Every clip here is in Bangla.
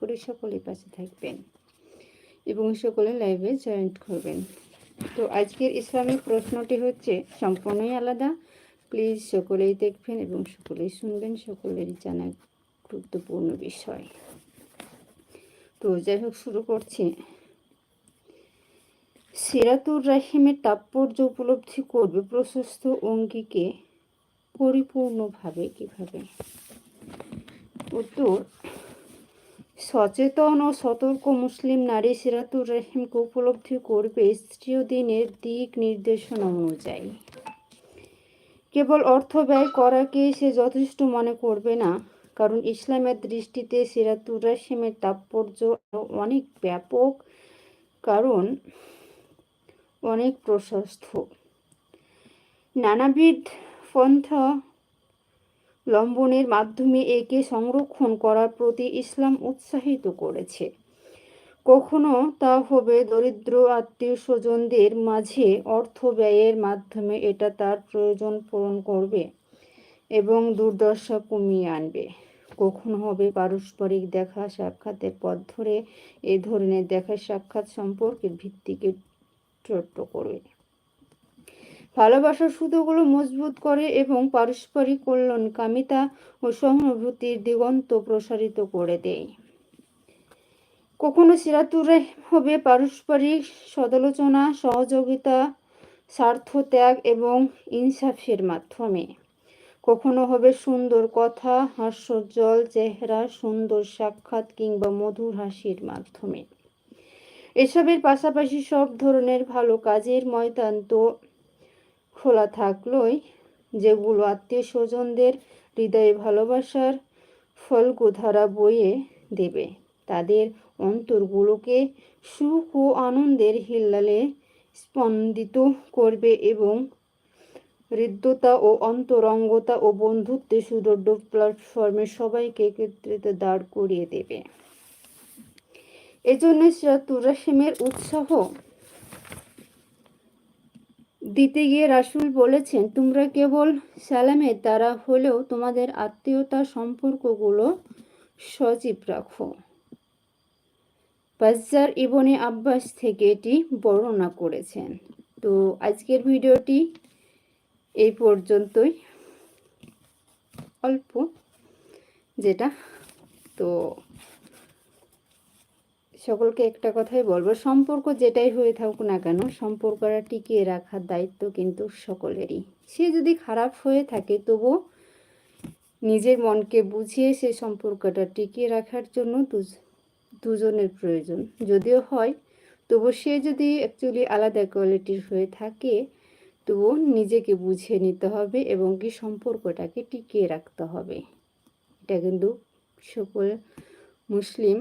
করে সকলের পাশে থাকবেন এবং সকলে লাইভে জয়েন্ট করবেন। তো আজকের ইসলামিক প্রশ্নটি হচ্ছে, সম্পূর্ণই আলাদা। প্লিজ সকলেই দেখবেন এবং সকলেই শুনবেন। সকলেরই জানা গুরুত্বপূর্ণ বিষয়। তো যাই হোক শুরু করছি। সিরাতুর রাহিমের তাৎপর্য উপলব্ধি করবে প্রশস্ত অঙ্গিকে পরিপূর্ণভাবে কীভাবে? উত্তর সচেতন ও সতর্ক মুসলিম নারী সিরাতুর রহিমকে উপলব্ধি করবে স্ত্রীয় দিনের দিক নির্দেশনা অনুযায়ী। কেবল অর্থ ব্যয় করাকে সে যথেষ্ট মনে করবে না, কারণ ইসলামের দৃষ্টিতে সিরাতুর রহিমের তাৎপর্য অনেক ব্যাপক, কারণ অনেক প্রশস্ত। নানাবিধ পন্থা লম্বনের মাধ্যমে একে সংরক্ষণ করার প্রতি ইসলাম উৎসাহিত করেছে। কখনো তা হবে দরিদ্র আত্মীয় স্বজনদের মাঝে অর্থ ব্যয়ের মাধ্যমে এটা তার প্রয়োজন পূরণ করবে এবং দুর্দশা কমিয়ে আনবে। কখনো হবে পারস্পরিক দেখা সাক্ষাতের পথ ধরে এ ধরনের দেখা সাক্ষাৎ সম্পর্কের ভিত্তিকে ছোট্ট করবে। ভালোবাসার সুতোগুলো মজবুত করে এবং পারস্পরিক কল্যাণকামিতা ও সহানুভূতির দিগন্ত প্রসারিত করে দেয়। কখনো সিরাতুরে হবে পারস্পরিক সদালোচনা সহযোগিতা, স্বার্থ ত্যাগ এবং ইনসাফের মাধ্যমে। কখনো হবে সুন্দর কথা, হাস্যজ্জ্বল চেহারা, সুন্দর সাক্ষাৎ কিংবা মধুর হাসির মাধ্যমে। এসবের পাশাপাশি সব ধরনের ভালো কাজের ময়দান তো খোলা থাকলোই যেগুলো আত্মীয় স্বজনদের হৃদয়ে ভালোবাসার ফলকুধারা বইয়ে দেবে। তাদের অন্তরগুলোকে সুখ ও আনন্দের হিল্লালে স্পন্দিত করবে এবং হৃদ্যতা ও অন্তরঙ্গতা ও বন্ধুত্বে সুদৃঢ় প্ল্যাটফর্মে সবাইকে একত্রিত দাঁড় করিয়ে দেবে। এজন্য তুরাসিমের উৎসাহ দিতে গিয়ে রাসুল বলেছেন, তোমরা কেবল সালামের দ্বারা হলেও তোমাদের আত্মীয়তার সম্পর্কগুলো সজীব রাখো। বাজার ইবনে আব্বাস থেকে এটি বর্ণনা করেছেন। তো আজকের ভিডিওটি এই পর্যন্তই। অল্প যেটা। তো সকলকে একটা কথাই বলব, সম্পর্ক যেটাই হয়ে থাকুক না কেন সম্পর্কটা টিকিয়ে রাখার দায়িত্ব কিন্তু সকলেরই। সে যদি খারাপ হয়ে থাকে তবু নিজের মনকে বুঝিয়ে সে সম্পর্কটা টিকিয়ে রাখার জন্য দুজনের প্রয়োজন। যদিও হয়, তবু সে যদি অ্যাকচুয়ালি আলাদা কোয়ালিটির হয়ে থাকে, তবু নিজেকে বুঝিয়ে নিতে হবে এবং কি সম্পর্কটাকে টিকিয়ে রাখতে হবে। এটা কিন্তু সকল মুসলিম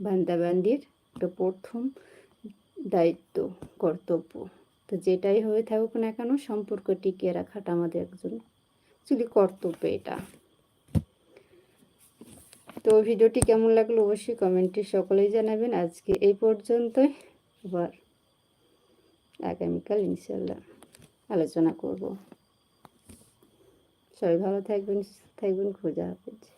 বান্দাবান্দির একটা প্রথম দায়িত্ব, কর্তব্য। তো যেটাই হয়ে থাকুক না কেন, সম্পর্ক টিকিয়ে রাখাটা আমাদের একজন অ্যাকচুয়ালি কর্তব্য এটা। তো ভিডিওটি কেমন লাগল অবশ্যই কমেন্টে সকলেই জানাবেন। আজকে এই পর্যন্তই। আবার আগামীকাল ইনশাল্লাহ আলোচনা করব। সবাই ভালো থাকবেন থাকবেন খোঁজা হাফেজ।